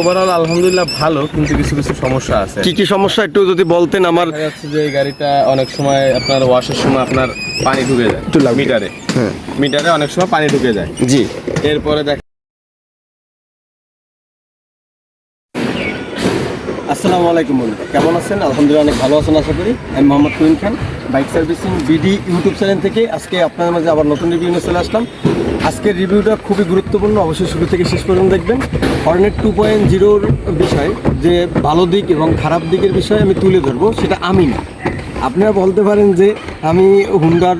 Overall আলহামদুলিল্লাহ ভালো কিন্তু কিছু কিছু সমস্যা আছে। কি কি সমস্যা? একটু যদি বলতেন আমার দেখা যাচ্ছে যে এই গাড়িটা অনেক সময় আপনার ওয়াশের সময় আপনার পানি ঢুকে যায় মিটারে। হ্যাঁ। মিটারে অনেক সময় পানি ঢুকে যায়। জি। এরপরে দেখ আসসালামু আলাইকুম বন্ধু কেমন আছেন? আলহামদুলিল্লাহ অনেক ভালো আছেন আশা করি। আমি Mohammad Tuin Khan bike servicing BD YouTube channel থেকে আজকে আপনাদের মাঝে আবার নতুন রিভিউ নিয়ে চলে আসলাম। আজকের রিভিউটা খুবই গুরুত্বপূর্ণ, অবশ্যই শুরু থেকে শেষ পর্যন্ত দেখবেন। হর্নেট টু পয়েন্ট জিরোর বিষয়, যে ভালো দিক এবং খারাপ দিকের বিষয়ে আমি তুলে ধরবো, সেটা আমি না আপনারা বলতে পারেন যে আমি হুন্ডার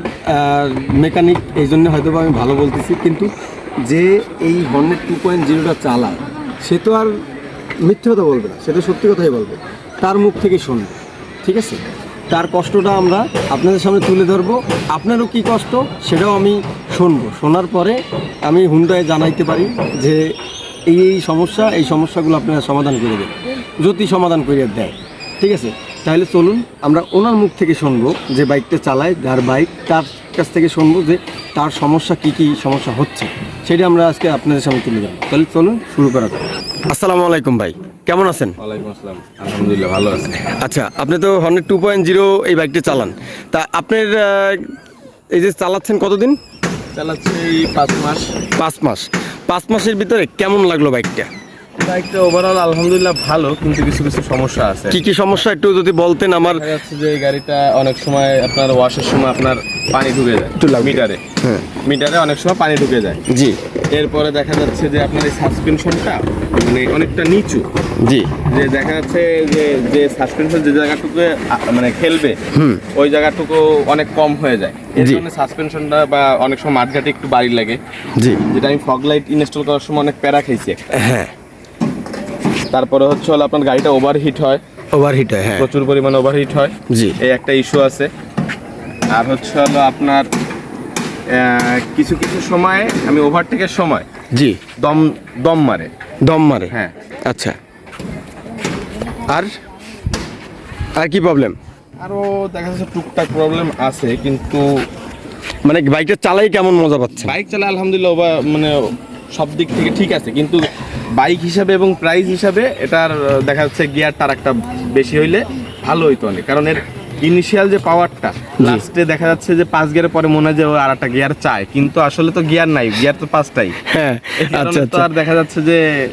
মেকানিক এই জন্য হয়তো আমি ভালো বলতেছি, কিন্তু যে এই হর্নেট টু পয়েন্ট জিরোটা চালায়, সে তো আর মিথ্যে কথা বলবে না সেটা সত্যি কথাই বলবে। তার মুখ থেকে শুনবে, ঠিক আছে? তার কষ্টটা আমরা আপনাদের সামনে তুলে ধরবো। আপনারও কি কষ্ট, সেটাও আমি শুনব। শোনার পরে আমি হুন্ডায় জানাইতে পারি যে এই এই সমস্যা এই সমস্যাগুলো আপনারা সমাধান করে দেন। যদি সমাধান করে দেয়। ঠিক আছে? তাহলে চলুন আমরা ওনার মুখ থেকে শুনব যে বাইকটা চালায় যার বাইক তার কাছ থেকে শুনব যে তার সমস্যা কি কি সমস্যা হচ্ছে। সেটা আমরা আজকে আপনাদের সামনে তুলে যাব তাহলে চলুন শুরু করা যাক। আসসালামু আলাইকুম ভাই কেমন আছেন? ওয়ালাইকুম আসসালাম আলহামদুলিল্লাহ ভালো আছে। আচ্ছা আপনি তো হর্নেট টু পয়েন্ট জিরো এই বাইকটা চালান। তা আপনার এই যে চালাচ্ছেন কতদিন? চালাচ্ছি এই পাঁচ মাস। পাঁচ মাস। পাঁচ মাসের ভিতরে কেমন লাগল বাইকটা? বাইকটা ওভারঅল আলহামদুলিল্লাহ ভালো কিন্তু কিছু কিছু সমস্যা আছে। কি কি সমস্যা? একটু যদি বলতেন আমার হচ্ছে যে এই গাড়িটা অনেক সময় আপনার ওয়াশের সময় আপনার পানি ঢুকে যায় মিটারে। হ্যাঁ। মিটারে অনেক সময় পানি ঢুকে যায়। জি। এরপরে দেখা যাচ্ছে যে আপনার এই সাসপেনশনটা মানে অনেকটা নিচু। জি। যে দেখা যাচ্ছে যে যে সাসপেনশন যে জায়গাটুকু মানে খেলবে হুম। ওই জায়গাটুকু অনেক কম হয়ে যায়। এর। জন্য সাসপেনশনটা বা অনেক সময় মাঠঘাটে একটু বাড়ি লাগে। জি। যেটা আমি ফগ লাইট ইনস্টল করার সময় অনেক প্যারা খাইছি হ্যাঁ। তারপরে হচ্ছে হলো আপনার গাড়িটা ওভারহিট হয়। ওভারহিট হয় হ্যাঁ। প্রচুর পরিমাণে ওভারহিট হয়। জি। এই একটা ইস্যু আছে। আর হচ্ছে হলো আপনার কিছু কিছু সময়ে আমি ওভারটেকের সময় জি। দম দম মারে। দম মারে? হ্যাঁ। আচ্ছা। আর? আর কি প্রবলেম আরও দেখা যাচ্ছে টুকটাক প্রবলেম আছে কিন্তু মানে বাইকটা চালাই কেমন মজা পাচ্ছে বাইক চালা আলহামদুলিল্লাহ বা মানে সব দিক থেকে ঠিক আছে কিন্তু বাইক হিসাবে এবং প্রাইস হিসাবে এটার দেখা যাচ্ছে গিয়ারটার একটা বেশি হইলে ভালো হইতো অনেক। কারণ এর ইনিশিয়াল যে পাওয়ারটা লাস্টে দেখা যাচ্ছে যে পাঁচ গিয়ারের পরে মনে হয় যে ও আর একটা গিয়ার চায়। কিন্তু আসলে তো গিয়ার নাই গিয়ার তো পাঁচটাই। হ্যাঁ আচ্ছা তো আচ্ছা। আর দেখা যাচ্ছে যে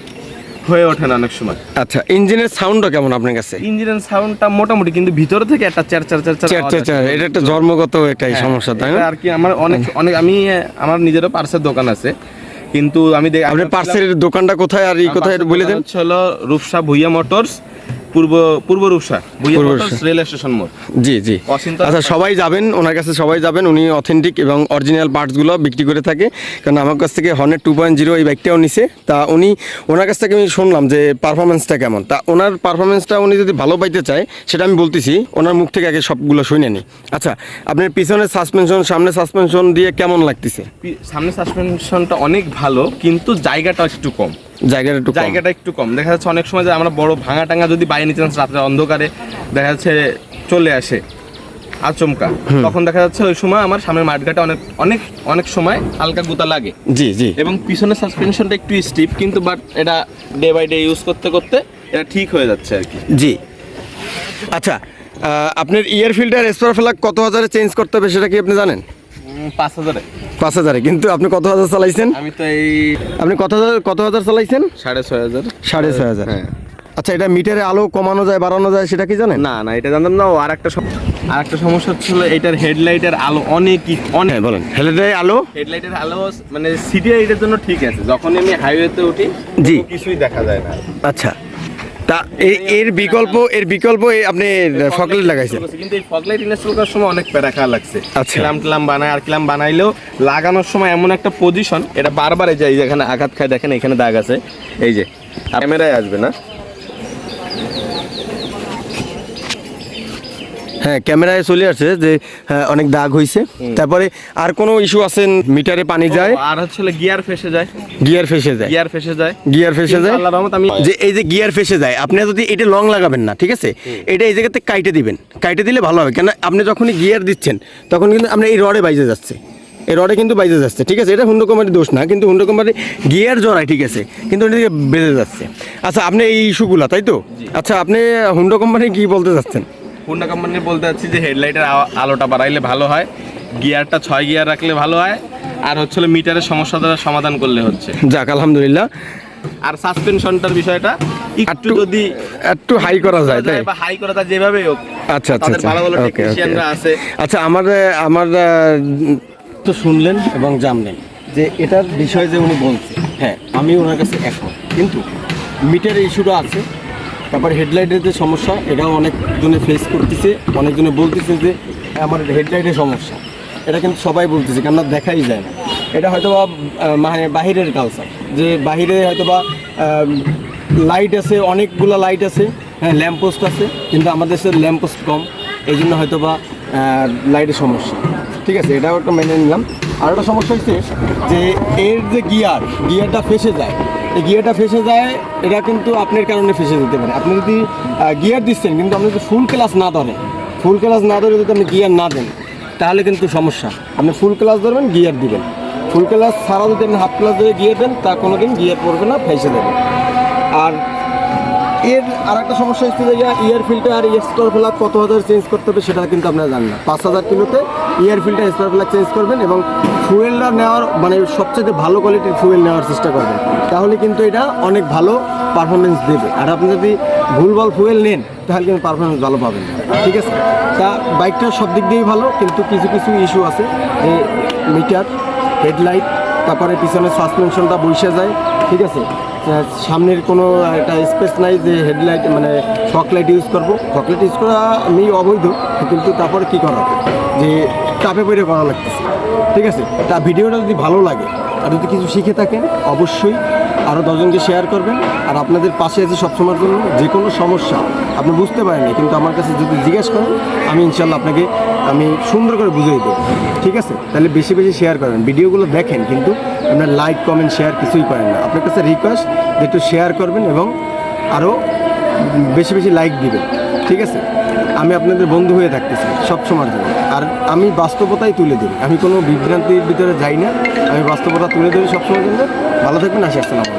হয়ে ওঠে না অনেক সময়। আচ্ছা ইঞ্জিনের সাউন্ডটা কেমন আপনার কাছে? ইঞ্জিনের সাউন্ডটা মোটামুটি কিন্তু ভিতরে থেকে একটা চার চার চার চার চার চার এটা একটা জন্মগত একটা হ্যাঁ, সমস্যা তাই না? আর কি আমার অনেক অনেক আমি আমার নিজেরও পার্সের দোকান আছে। কিন্তু আমি দেখ- আপনার আমি পার্সের দোকানটা কোথায় আর এই কোথায় বলে দেন? হলো রূপসা ভুইয়া মোটরস। পূর্ব পূর্ব রূপসা। রেল স্টেশন মোড়। জি জি। আচ্ছা সবাই যাবেন ওনার কাছে সবাই যাবেন উনি অথেন্টিক এবং অরিজিনাল পার্টসগুলো বিক্রি করে থাকে। কারণ আমার কাছ থেকে হর্নেট টু পয়েন্ট জিরো এই বাইকটাও নিছে। তা উনি ওনার কাছ থেকে আমি শুনলাম যে পারফরমেন্সটা কেমন। তা ওনার পারফরমেন্সটা উনি যদি ভালো পাইতে চায় সেটা আমি বলতেছি ওনার মুখ থেকে আগে সবগুলো শুনে নি। আচ্ছা আপনার পিছনের সাসপেনশন সামনে সাসপেনশন দিয়ে কেমন লাগতেছে? সামনে সাসপেনশনটা অনেক ভালো কিন্তু জায়গাটা একটু কম। জায়গাটা একটু। জায়গাটা একটু কম। দেখা যাচ্ছে অনেক সময় যে আমরা বড় ভাঙা টাঙা যদি বাই নিতে রাত্রে অন্ধকারে দেখা যাচ্ছে চলে আসে আচমকা। তখন দেখা যাচ্ছে ওই সময় আমার সামনের মাঠঘাটে অনেক অনেক অনেক সময় হালকা গুতা লাগে। জি জি। এবং পিছনের সাসপেনশনটা একটু স্টিপ কিন্তু বাট এটা ডে বাই ডে ইউজ করতে করতে এটা ঠিক হয়ে যাচ্ছে আর কি। জি। আচ্ছা আপনার ইয়ার ফিল্টার স্পার ফ্লাগ কত হাজারে চেঞ্জ করতে হবে সেটা কি আপনি জানেন? পাঁচ হাজারে। পাঁচ হাজারে। কিন্তু আপনি কত হাজার চালাইছেন? আমি তো এই আপনি কত হাজার কত হাজার চালাইছেন? সাড়ে ছয় হাজার। সাড়ে ছয় হাজার। হ্যাঁ। আচ্ছা এটা মিটারে আলো কমানো যায় বাড়ানো যায় সেটা কি জানেন? না না এটা জানতাম না। আর একটা আর একটা সমস্যা হচ্ছিল এটার হেডলাইটের আলো অনেকই অনেক হ্যাঁ বলেন। হেলেটাই আলো? হেডলাইটের আলো মানে সিটি লাইটের জন্য ঠিক আছে। যখন আমি হাইওয়েতে উঠি জি। কিছুই দেখা যায় না। আচ্ছা। তা এ- এর বিকল্প এর বিকল্প আপনি ফকলেট লাগাইছেন। কিন্তু এই ফগ ইনস্টল করার সময় অনেক প্যারা খাওয়া লাগছে। আচ্ছা। ক্লাম ক্লাম বানায় আর ক্লাম বানাইলেও লাগানোর সময় এমন একটা পজিশন এটা বারবার এই যে এখানে যেখানে আঘাত খায় দেখেন এখানে দাগ আছে। এই যে ক্যামেরায় আসবে না? হ্যাঁ ক্যামেরায় চলে আসছে যে হ্যাঁ, অনেক দাগ হয়েছে তারপরে আর কোনো ইস্যু আছে মিটারে পানি যায়। আর হচ্ছে গিয়ার ফেসে যায়। গিয়ার ফেসে যায়। গিয়ার ফেসে যায়। গিয়ার ফেসে যায়। আল্লাহর রহমত আমি যে এই যে গিয়ার ফেসে যায় আপনি যদি এটা লং লাগাবেন না ঠিক আছে? এটা এই জায়গাতে কাইটে দিবেন। কাইটে দিলে ভালো হবে। কেন আপনি যখনই গিয়ার দিচ্ছেন তখন কিন্তু আপনার এই রডে বাইজে যাচ্ছে। এই রডে কিন্তু বাইজে যাচ্ছে ঠিক আছে? এটা হুন্ডো কোম্পানির দোষ না কিন্তু হুন্ডো কোম্পানির গিয়ার জড়ায় ঠিক আছে? কিন্তু এটা থেকে বেজে যাচ্ছে। আচ্ছা আপনি এই ইস্যুগুলা তাই তো? আচ্ছা আপনি হুন্ডো কোম্পানি কি বলতে চাচ্ছেন? হুন্ডা কোম্পানি বলতে চাচ্ছি যে হেডলাইটের আলোটা বাড়াইলে ভালো হয়। গিয়ারটা ছয় গিয়ার রাখলে ভালো হয়। আর হচ্ছে মিটারের সমস্যাটা সমাধান করলে হচ্ছে। যাক আলহামদুলিল্লাহ। আর সাসপেনশনটার বিষয়টা একটু যদি একটু হাই করা যায় তাই? বা হাই করা যায় যেভাবে হোক আচ্ছা আচ্ছা ভালো ভালো টেকনিশিয়ানরা আছে। আচ্ছা আমার আমার তো শুনলেন এবং জানলেন যে এটার বিষয়ে যে উনি বলছে হ্যাঁ আমি ওনার কাছে একমত। কিন্তু মিটারের ইস্যুটা আছে। তারপর হেডলাইটের যে সমস্যা, এটাও অনেকজনে ফেস করতেছে, অনেকজনে বলতেছে যে আমার হেডলাইটের সমস্যা। এটা কিন্তু সবাই বলতেছে, কেননা দেখাই যায় না। এটা হয়তো বা মানে বাহিরের কালচার যে বাহিরে হয়তো বা লাইট আছে, অনেকগুলো লাইট আছে হ্যাঁ ল্যাম্পপোস্ট আছে, কিন্তু আমাদের দেশে ল্যাম্পপোস্ট কম। এই জন্য হয়তো বা লাইটের সমস্যা। ঠিক আছে, এটাও একটা মেনে নিলাম। আর একটা সমস্যা হচ্ছে যে এর যে গিয়ার গিয়ারটা ফেসে যায় গিয়ারটা ফেসে যায়, এটা কিন্তু আপনার কারণে ফেসে যেতে পারে। আপনি যদি গিয়ার দিচ্ছেন, কিন্তু আপনি যদি ফুল ক্লাস না ধরেন ফুল ক্লাস না ধরে যদি আপনি গিয়ার না দেন, তাহলে কিন্তু সমস্যা। আপনি ফুল ক্লাস ধরবেন, গিয়ার দিবেন। ফুল ক্লাস ছাড়া যদি আপনি হাফ ক্লাস ধরে গিয়ে দেন, তা কোনো দিন গিয়ার পড়বে না, ফেসে দেবে আর এর আর একটা সমস্যা হচ্ছে যে ইয়ার ফিল্টার স্টোর ফ্লাগ কত হাজার চেঞ্জ করতে হবে সেটা কিন্তু আপনারা জানেন না। পাঁচ হাজার কিলোতে ইয়ার ফিল্টার স্টোর ফ্লাগ চেঞ্জ করবেন এবং ফুয়েলটা নেওয়ার মানে সবচেয়ে ভালো কোয়ালিটির ফুয়েল নেওয়ার চেষ্টা করবেন। তাহলে কিন্তু এটা অনেক ভালো পারফরমেন্স দেবে। আর আপনি যদি ভুলভাল ফুয়েল নেন, তাহলে কিন্তু পারফরমেন্স ভালো পাবেন ঠিক আছে? তা বাইকটা সব দিক দিয়েই ভালো, কিন্তু কিছু কিছু ইস্যু আছে। মিটার হেডলাইট তারপরে পিছনের সাসপেনশনটা বসে যায়, ঠিক আছে? সামনের কোনো একটা স্পেস নাই যে হেডলাইট মানে ফকলাইট ইউজ করব। ফকলাইট ইউজ করা আমি অবৈধ, কিন্তু তারপরে কী করা? যে চাপে পড়ে করা লাগতেছে, ঠিক আছে? তা ভিডিওটা যদি ভালো লাগে আর যদি কিছু শিখে থাকেন, অবশ্যই আরও দশজনকে শেয়ার করবেন। আর আপনাদের পাশে আছে সবসময়ের জন্য যে কোনো সমস্যা আপনি বুঝতে পারেননি, কিন্তু আমার কাছে যদি জিজ্ঞেস করেন, আমি ইনশাল্লাহ আপনাকে, আমি সুন্দর করে বুঝিয়ে দেবো। ঠিক আছে? তাহলে বেশি বেশি শেয়ার করেন। ভিডিওগুলো দেখেন, কিন্তু আপনার লাইক কমেন্ট শেয়ার কিছুই করেন না। আপনার কাছে রিকোয়েস্ট যে একটু শেয়ার করবেন এবং আরও বেশি বেশি লাইক দিবে। ঠিক আছে? আমি আপনাদের বন্ধু হয়ে থাকতেছি সব সময়ের জন্য। আর আমি বাস্তবতাই তুলে দিই আমি কোনো বিভ্রান্তির ভিতরে যাই না। আমি বাস্তবতা তুলে ধরি সবসময়ের জন্য। ভালো থাকবেন, আসি, আসসালামু